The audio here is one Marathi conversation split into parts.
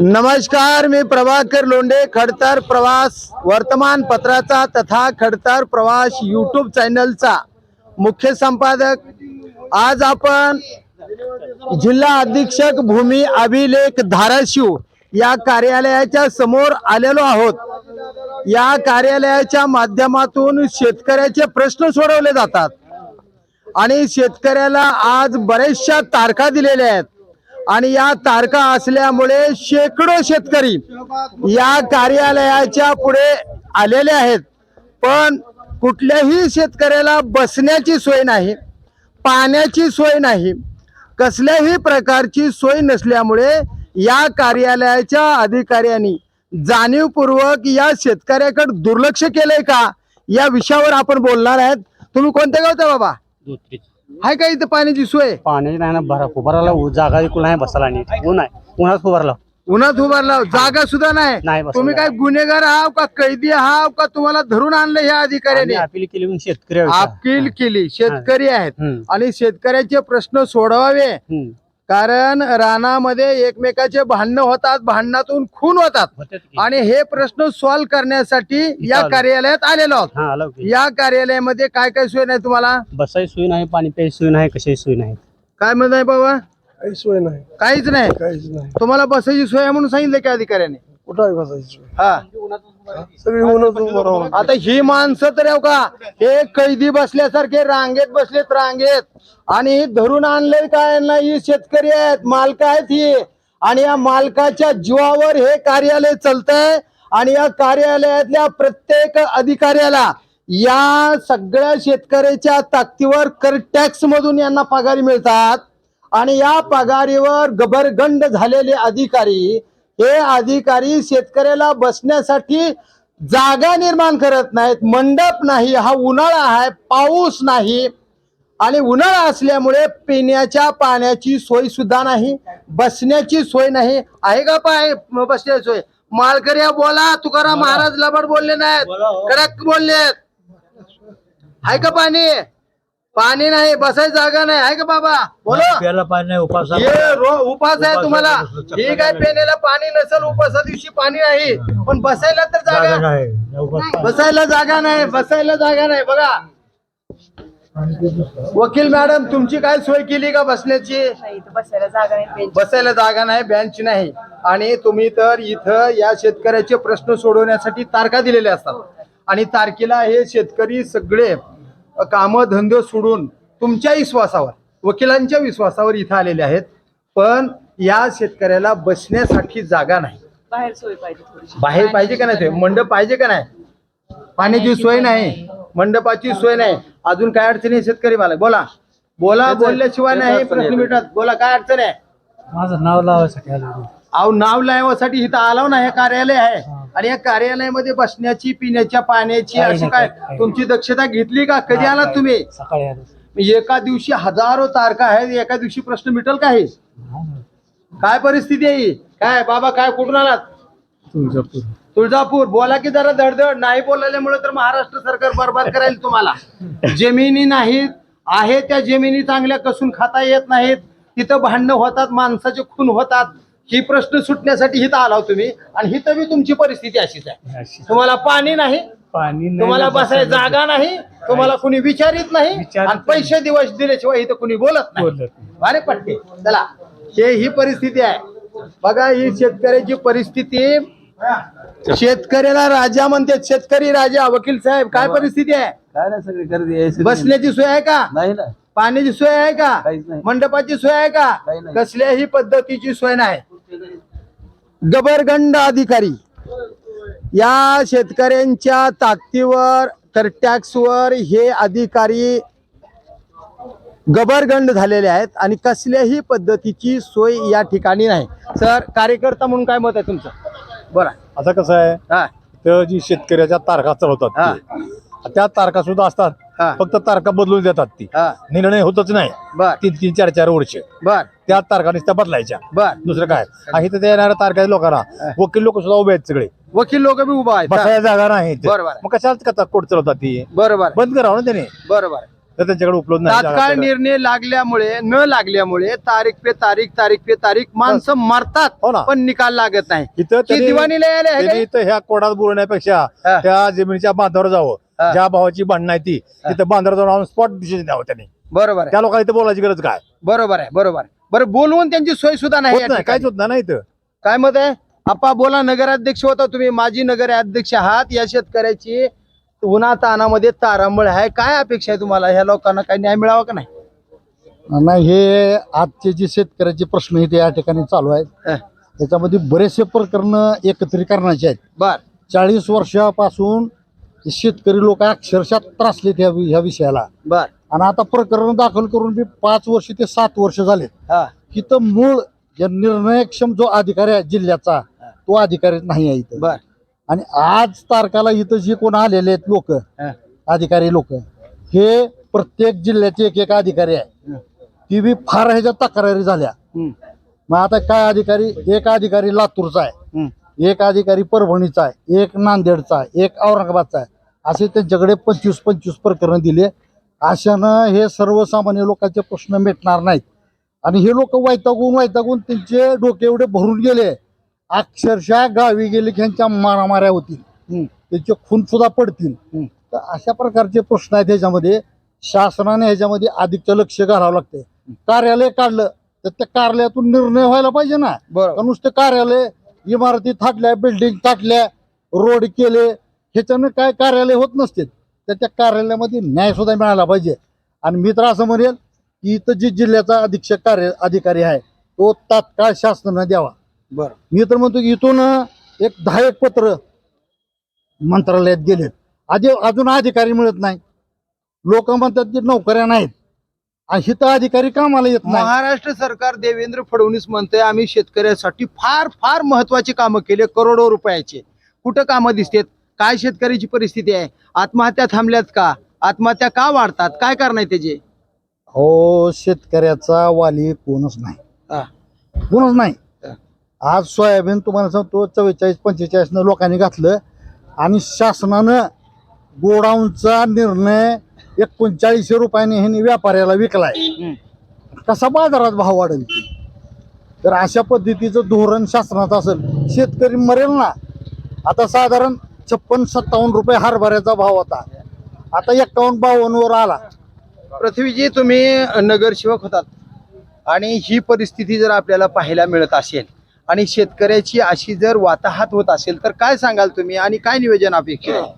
नमस्कार मी प्रभाकर लोंढे खडतर प्रवास वर्तमानपत्राचा तथा खडतर प्रवास यूट्यूब चॅनलचा मुख्य संपादक. आज आपण जिल्हा अधीक्षक भूमी अभिलेख धाराशिव या कार्यालयाच्या समोर आलेलो आहोत. या कार्यालयाच्या माध्यमातून शेतकऱ्याचे प्रश्न सोडवले जातात. आणि शेतकऱ्याला आज बरेचशा तारखा दिलेल्या आहेत. आणि या तारखा असल्यामुळे शेकडो शेतकरी या कार्यालयाच्या पुढे आलेले आहेत. पण कुठल्याही शेतकऱ्याला बसण्याची सोय नाही पाण्याची सोय नाही कसल्याही प्रकारची सोय नसल्यामुळे या कार्यालयाच्या अधिकाऱ्यांनी जाणीवपूर्वक या शेतकऱ्याकडे दुर्लक्ष केलंय का या विषयावर आपण बोलणार आहेत. तुम्ही कोणत्या गावचा बाबा? आहे का इथं पाण्याची सोय? पाणी नाही ना भरा उ- जागा इकडून नाही बसायला नीट ऊन आहे उन्हात उभारला. उन्हात उभारला. जागा सुद्धा नाही. नाही बसवलं. तुम्ही काय गुन्हेगार आहाव का कैदी आहाव का तुम्हाला धरून आणलं ह्या अधिकाऱ्याने? अपील केली म्हणून शेतकरी आहे. अपील केली. शेतकरी आहेत. हम्म. आणि शेतकऱ्याचे प्रश्न सोडवावे. हम्म. कारण रानामध्ये एकमेकाचे भांडणं होतात भांडणातून खून होतात. आणि हे प्रश्न सॉल्व्ह करण्यासाठी या. कार्यालयात आलेलो आहोत. हा. या कार्यालयामध्ये काय काय सोय नाही तुम्हाला? बसाई सोय नाही पाणी प्यायची सोय नाही कशाची सोय नाही. काय म्हणत आहे बाबा? काही सोय नाही. काहीच नाही. काहीच नाही. तुम्हाला बसायची सोय आहे म्हणून सांगितलं की अधिकाऱ्याने? कुठं बसायची सोय? हा. सगळी आता ही माणसं तर हो का? हे कैदी बसल्यासारखे रांगेत बसलेत रांगेत. आणि धरून आणले काय ना ही शेतकरी आहेत मालक आहेत ही. आणि या मालकाच्या जीवावर हे कार्यालय चालतंय आणि या कार्यालयातल्या प्रत्येक अधिकाऱ्याला या सगळ्या शेतकऱ्याच्या ताकदीवर कर टॅक्स मधून यांना पगारी मिळतात. आणि या पगारीवर गबरगंड झालेले अधिकारी हे अधिकारी शेतकऱ्याला बसण्यासाठी जागा निर्माण करत नाहीत मंडप नाही हा उन्हाळा आहे पाऊस नाही आणि उन्हाळा असल्यामुळे पिण्याच्या पाण्याची सोय सुद्धा नाही बसण्याची सोय नाही. आहे का पाय बसण्याची सोय? मालकऱ्या बोला तुकाराम महाराज लबड बोलले नाहीत. कडक बोललेत. आहे का पाणी? पाणी नाही बसायची जागा नाही. आहे का बाबा? बोला. प्यायला पाणी नाही उपास हे रो- उपास आहे तुम्हाला. ठीक आहे पेण्याला पाणी नसेल उपासा दिवशी पाणी नाही. पण बसायला तर जागा. बसायला जागा नाही बसायला जागा नाही. बघा. वकील मॅडम तुमची काय सोय केली का बसण्याची? बसायला जागा नाही बेंच बसायला जागा नाही बेंच नाही. आणि तुम्ही तर इथं या शेतकऱ्याचे प्रश्न सोडवण्यासाठी तारखा दिलेल्या असतात. आणि तारखेला हे शेतकरी सगळे काम धंदे सोडून तुमच्या विश्वासावर वकिलांच्या विश्वासावर इथं आलेले आहेत. पण या शेतकऱ्याला बसण्यासाठी जागा नाही. बाहेर सोय पाहिजे बाहेर पाहिजे का नाही मंडप पाहिजे का नाही? पाण्याची सोय नाही. मंडपाची सोय नाही. अजून काय अडचणी आहे शेतकरी मला बोला. बोला बोलल्याशिवाय नाही प्रश्न मिटत. बोला काय अडचण आहे? माझं नाव लावायसाठी आलो. अहो नाव लावासाठी इथं आलाव ना हे कार्यालय आहे. आणि या कार्यालयामध्ये बसण्याची पिण्याच्या पाण्याची अशी काय. तुमची दक्षता घेतली का? कधी आलात तुम्ही? सकाळी आलो. एका दिवशी हजारो तारखा आहेत एका दिवशी प्रश्न मिटल का हे? काय परिस्थिती आहे ही? काय बाबा काय कुठून आलात? तुळजापूर. तुळजापूर. बोला की जरा धडधड. नाही बोलल्यामुळे तर महाराष्ट्र सरकार बरबाद करायला तुम्हाला. जमिनी नाहीत. आहे त्या जमिनी चांगल्या कसून खाता येत नाहीत. तिथं भांडणं होतात माणसाचे खून होतात. ही प्रश्न सुटण्यासाठी हिथं आलाव तुम्ही. आणि हिथं बी तुमची परिस्थिती अशीच आहे. तुम्हाला पाणी नाही. पाणी नाही तुम्हाला ना बसाय जागा नाही. तुम्हाला कुणी विचारित नाही. आणि पैसे दिवस दिल्याशिवाय इथं कुणी बोलत नाही. बोलत नाही. अरे पट्टे चला हे ही परिस्थिती आहे. बघा ही शेतकऱ्याची परिस्थिती. शेतकऱ्याला राजा म्हणते शेतकरी राजा वकील साहेब काय परिस्थिती आहे? काय नाही सगळी गर्दी आहे बसण्याची सोय आहे का? नाही ना. पाण्याची सोय आहे का. मंडपाची सोय आहे का. कसल्याही पद्धतीची सोय नाही. गबरगंड अधिकारी या शेतकऱ्यांच्या ताकदीवर तर टॅक्सवर हे अधिकारी गबरगंड झालेले आहेत आणि कसल्याही पद्धतीची सोय या ठिकाणी नाही सर कार्यकर्ता म्हणून काय मत आहे तुमचं बरं आता कसं आहे हा तर जी शेतकऱ्याच्या तारखा चालवतात हा. ते. त्या तारखा सुद्धा असतात. फक्त तारखा बदलून देतात ती. निर्णय होतच नाही. तीन तीन चार चार वर्ष. बर. त्या तारखा नुसत्या बदलायच्या. बर. दुसरं काय? आणि इथं त्या येणाऱ्या तारखा लोकांना. वकील लोक सुद्धा उभे आहेत सगळे. वकील लोक बी उभा आहेत बसायला जागा नाही. मग कशाला का कोर्ट चालवतात ती? बरोबर बंद करावं ना त्याने. बरोबर तर त्यांच्याकडे उपलब्ध नाही तात्काळ. निर्णय लागल्यामुळे न लागल्यामुळे तारीख पे तारीख तारीख पे तारीख माणसं मरतात हो ना. पण निकाल लागत नाही. इथं काय? इथं ह्या कोडात बोलण्यापेक्षा. त्या जमिनीच्या बांधावर जावं. ज्या भावाची भांडणं आहे ती तिथं बांधावर जाऊन स्पॉट डिसिजन द्यावं त्यांनी. बरोबर आहे. त्या लोकांना इथं बोलायची गरज काय? बरोबर आहे बरोबर आहे. बरं बोलवून त्यांची सोय सुद्धा नाही होत नाही ठिकाणी. काहीच होत नाही ना इथं. काय मत आहे? आपा बोला नगराध्यक्ष होता तुम्ही माजी नगराध्यक्ष आहात. या शेतकऱ्याची उन्हा तानामध्ये तारांबळ आहे. काय अपेक्षा आहे तुम्हाला? ह्या लोकांना काही न्याय मिळावा का नाही? नाही हे आजचे जे शेतकऱ्याचे प्रश्न आहेत या ठिकाणी चालू आहेत. त्याच्यामध्ये बरेचसे प्रकरण एकत्रीकरणाचे आहेत. बर. चाळीस वर्षापासून हे शेतकरी लोक अक्षरशः त्रासलेत ह्या वि- ह्या विषयाला. बर. आणि आता प्रकरण दाखल करून बी पाच वर्ष ते सात वर्ष झालेत हा. इथं मूळ या निर्णयक्षम जो अधिकारी आहे जिल्ह्याचा तो अधिकारी नाही आहे इथं. बर. आणि आज तारखाला इथं जे कोण आलेले आहेत लोक हं. अधिकारी लोक हे प्रत्येक जिल्ह्याचे एक एक अधिकारी आहे. हं. ती बी फार ह्याच्या तक्रारी झाल्या. हम्म. मग आता काय अधिकारी एक अधिकारी लातूरचा आहे हम्म. एक अधिकारी परभणीचा आहे एक नांदेडचा आहे एक औरंगाबादचा आहे. असे त्यांच्याकडे पंचवीस पंचवीस प्रकरण दिले. अशानं हे सर्वसामान्य लोकांचे प्रश्न मिटणार नाहीत. आणि हे लोक वैतागून वैतागून त्यांचे डोके एवढे भरून गेले. अक्षरशः गावी गेले की ह्यांच्या मारामाऱ्या होतील. त्यांचे खून सुद्धा पडतील. तर अशा प्रकारचे प्रश्न आहेत ह्याच्यामध्ये. शासनाने ह्याच्यामध्ये अधिकचं लक्ष घालावं लागते कार्यालय काढलं तर त्या कार्यालयातून निर्णय व्हायला पाहिजे ना. नुसते कार्यालय इमारती थाटल्या बिल्डिंग थाटल्या रोड केले ह्याच्यानं काय कार्यालय होत नसते. तर त्या कार्यालयामध्ये न्याय सुद्धा मिळाला पाहिजे. आणि मी तर असं म्हणेल की इथं जी जिल्ह्याचा अधीक्षक कार्य अधिकारी आहे तो तात्काळ शासनानं द्यावा. बर. मी तर म्हणतो की इथून एक दहा एक पत्र मंत्रालयात गेलेत आधी अजून अधिकारी मिळत नाही. लोक म्हणतात की नोकऱ्या नाहीत. आणि इथं अधिकारी कामाला येत नाही महाराष्ट्र सरकार देवेंद्र फडणवीस म्हणतोय आम्ही शेतकऱ्यासाठी फार फार महत्वाची कामं केले करोडो रुपयाचे. कुठं कामं दिसतेत? काय शेतकऱ्याची परिस्थिती आहे? आत्महत्या थांबल्यात का? आत्महत्या का वाढतात? काय कारण आहे त्याचे? हो शेतकऱ्याचा वाली कोणच नाही. हा. कोणच नाही. हा. आज सोयाबीन तुम्हाला सांगतो चव्वेचाळीस पंचेचाळीस न लोकांनी घातलं आणि शासनानं गोडाऊनचा निर्णय एकोणचाळीसशे रुपयाने ह्यांनी व्यापाऱ्याला विकलाय. कसा बाजारात भाव वाढेल तर अशा पद्धतीचं धोरण शासनाचं असेल. शेतकरी मरेल ना. आता साधारण छप्पन सत्तावन्न रुपये हरभऱ्याचा भाव होता आता एक्कावन्न बावन्न वर आला पृथ्वीजी तुम्ही नगरसेवक होतात आणि ही परिस्थिती जर आपल्याला पाहायला मिळत असेल आणि शेतकऱ्याची अशी जर वाताहात होत असेल तर काय सांगाल तुम्ही आणि काय नियोजन अपेक्षित आहे?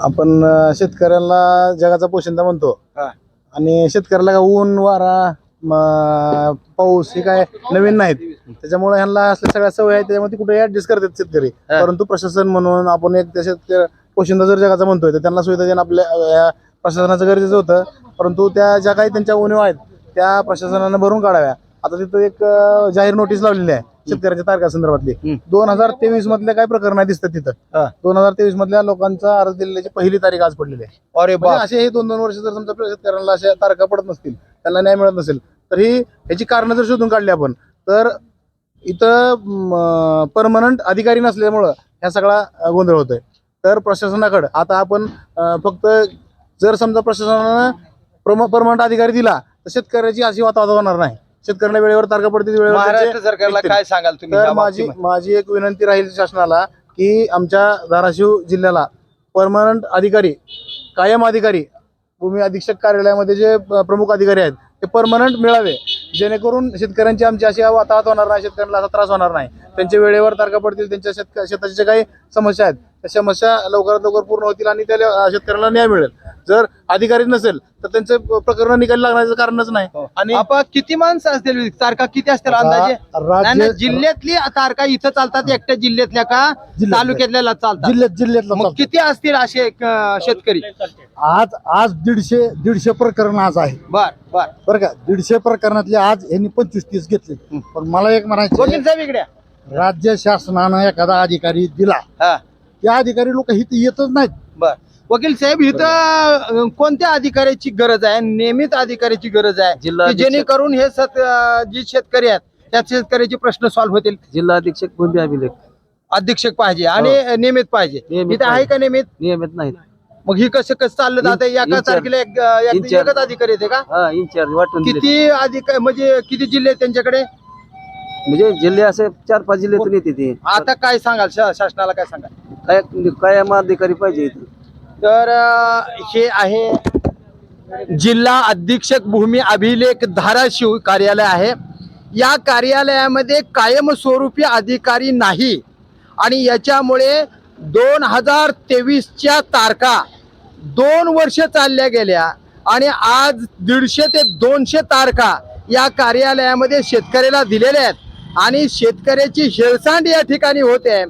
आपण शेतकऱ्याला जगाचा पोशिंदा म्हणतो हा. आणि शेतकऱ्याला काय ऊन वारा पाऊस हे काय नवीन नाहीत. त्याच्यामुळे ह्यांना असल्या सगळ्या सवय आहेत त्याच्यामध्ये कुठे ऍडजस्ट करतात शेतकरी. परंतु प्रशासन म्हणून आपण एक त्या शेतकरी पोशिंदा जर जगाचा म्हणतोय तर त्यांना सुविधा देणं आपल्या प्रशासनाचं गरजेचं होतं. परंतु त्या ज्या काही त्यांच्या उणीव आहेत त्या प्रशासनानं भरून काढाव्या. आता तिथं एक जाहीर नोटीस लावलेली आहे शेतकऱ्याच्या तारखा संदर्भातली. दोन हजार तेवीस मधल्या काय प्रकरण दिसतात तिथं. दोन हजार तेवीस मधल्या लोकांचा अर्ज दिलेल्याची पहिली तारीख आज पडलेली आहे. अरे म्हणजे असे हे दोन दोन वर्ष जर समजा शेतकऱ्यांना अशा तारखा पडत नसतील त्यांना न्याय मिळत नसेल तर ही ह्याची कारणं जर शोधून काढली आपण तर इथं परमनंट अधिकारी नसल्यामुळं ह्या सगळा गोंधळ होतोय. तर प्रशासनाकडे आता आपण फक्त जर समजा प्रशासनानं परमनंट अधिकारी दिला तर शेतकऱ्याची अशी वातावरण होणार नाही. शेतकऱ्याला वेळेवर तारखा पडतील वेळेवर सरकारला काय सांगाल तुम्ही तर माझी? माझी एक विनंती राहील शासनाला की आमच्या धाराशिव जिल्ह्याला परमनंट अधिकारी कायम अधिकारी भूमी अधीक्षक कार्यालयामध्ये जे प्रमुख अधिकारी आहेत ते परमनंट मिळावे. जेणेकरून शेतकऱ्यांची आमची अशी वाताहत होणार नाही शेतकऱ्यांना असा त्रास होणार नाही. त्यांच्या वेळेवर तारखा पडतील त्यांच्या शेतक शेताच्या काही समस्या आहेत त्या समस्या लवकरात लवकर पूर्ण होतील आणि त्या शेतकऱ्यांना न्याय मिळेल. जर अधिकारी नसेल तर त्यांचं प्रकरण निकाली लागण्याचं कारणच नाही. आणि आपा किती माणसं असतील? तारखा किती असतील? अंदाजे? नाही, नाही, राज्य जिल्ह्यातली तारखा इथं चालतात एकट्या जिल्ह्यातल्या का? जिल्ह्यातल्या. तालुक्यातल्या चालतात. जिल्ह्यात जिल्ह्यातला मग चालतो. किती असतील असे अं, शेतकरी? आज आज दीडशे दीडशे प्रकरण आज आहे बर बर. बरं का? दीडशे प्रकरणातले आज यांनी पंचवीस तीस घेतले पण मला एक म्हणायचं वकील साहेब इकडे? या. राज्य शासनानं एखादा अधिकारी दिला. हा. त्या अधिकारी लोक इथे येतच नाहीत. बर. वकील साहेब इथं अं, कोणत्या अधिकाऱ्याची गरज आहे? नियमित अधिकाऱ्याची गरज आहे जिल्हा जेणेकरून हे सत अं, जे शेतकरी आहेत त्या शेतकऱ्याचे प्रश्न सॉल्व्ह होतील. जिल्हा अधीक्षक भूमी अभिलेख? अधीक्षक पाहिजे आणि नियमित पाहिजे. नियमित इथे आहे पाहिजे. का नियमित? नियमित नाहीत. मग ही कसं कसं चाललं जातं एका इंचार्ज. तारखेला एक- एक-. एकच अधिकारी येते का? हा इन्चार्ज वाटून दिले. किती अधिकारी म्हणजे किती जिल्हे आहेत त्यांच्याकडे? म्हणजे जिल्हे असे चार पाच जिल्ह्यातून येते ते. आता काय सांगाल? शा- शासनाला काय सांगाल? काय कायम अधिकारी पाहिजे इथं. तर हे आहे जिल्हा अधीक्षक भूमी अभिलेख धाराशिव कार्यालय आहे. या कार्यालयामध्ये कायमस्वरूपी अधिकारी नाही आणि याच्यामुळे दोन हजार तेवीसच्या तारखा दोन वर्ष चालल्या गेल्या आणि आज दीडशे ते दोनशे तारखा या कार्यालयामध्ये शेतकऱ्याला दिलेल्या आहेत. आणि शेतकऱ्याची हेळसांड या ठिकाणी होते.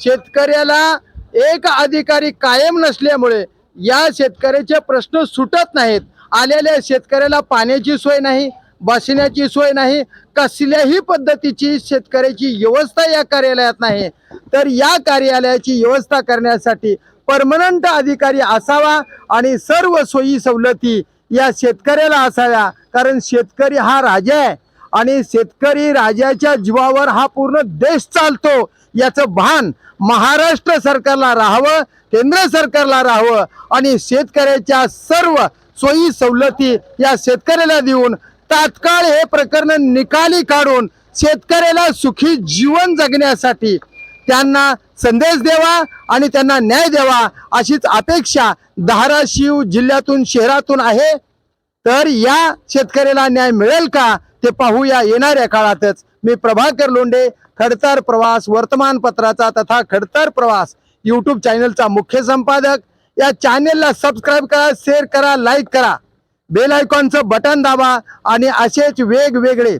शेतकऱ्याला एक अधिकारी कायम नसल्यामुळे या शेतकऱ्याचे प्रश्न सुटत नाहीत. आलेल्या शेतकऱ्याला पाण्याची सोय नाही बसण्याची सोय नाही कसल्याही पद्धतीची शेतकऱ्याची व्यवस्था या कार्यालयात नाही. तर या कार्यालयाची व्यवस्था करण्यासाठी परमनंट अधिकारी असावा आणि सर्व सोयी सवलती या शेतकऱ्याला असाव्या. कारण शेतकरी हा राजा आहे. आणि शेतकरी राजाच्या जीवावर हा पूर्ण देश चालतो याचं भान महाराष्ट्र सरकारला राहावं केंद्र सरकारला राहावं आणि शेतकऱ्याच्या सर्व सोयी सवलती या शेतकऱ्याला देऊन तात्काळ हे प्रकरण निकाली काढून शेतकऱ्याला सुखी जीवन जगण्यासाठी त्यांना संदेश द्यावा आणि त्यांना न्याय द्यावा अशीच अपेक्षा धाराशिव जिल्ह्यातून शहरातून आहे. तर या शेतकऱ्याला न्याय मिळेल का? ते पाहूया येणाऱ्या काळातच. मी प्रभाकर लोंढे खडतर प्रवास वर्तमानपत्राचा तथा खडतर प्रवास यूट्यूब चॅनलचा मुख्य संपादक. या चॅनेलला सबस्क्राईब करा शेअर करा लाईक करा. बेल आयकॉनचं बटन दाबा आणि असेच वेगवेगळे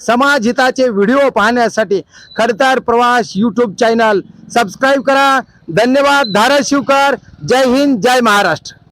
समाज हिताचे व्हिडिओ पाहण्यासाठी खडतर प्रवास यूट्यूब चॅनल सबस्क्राईब करा. धन्यवाद धाराशिवकर. जय हिंद जय महाराष्ट्र.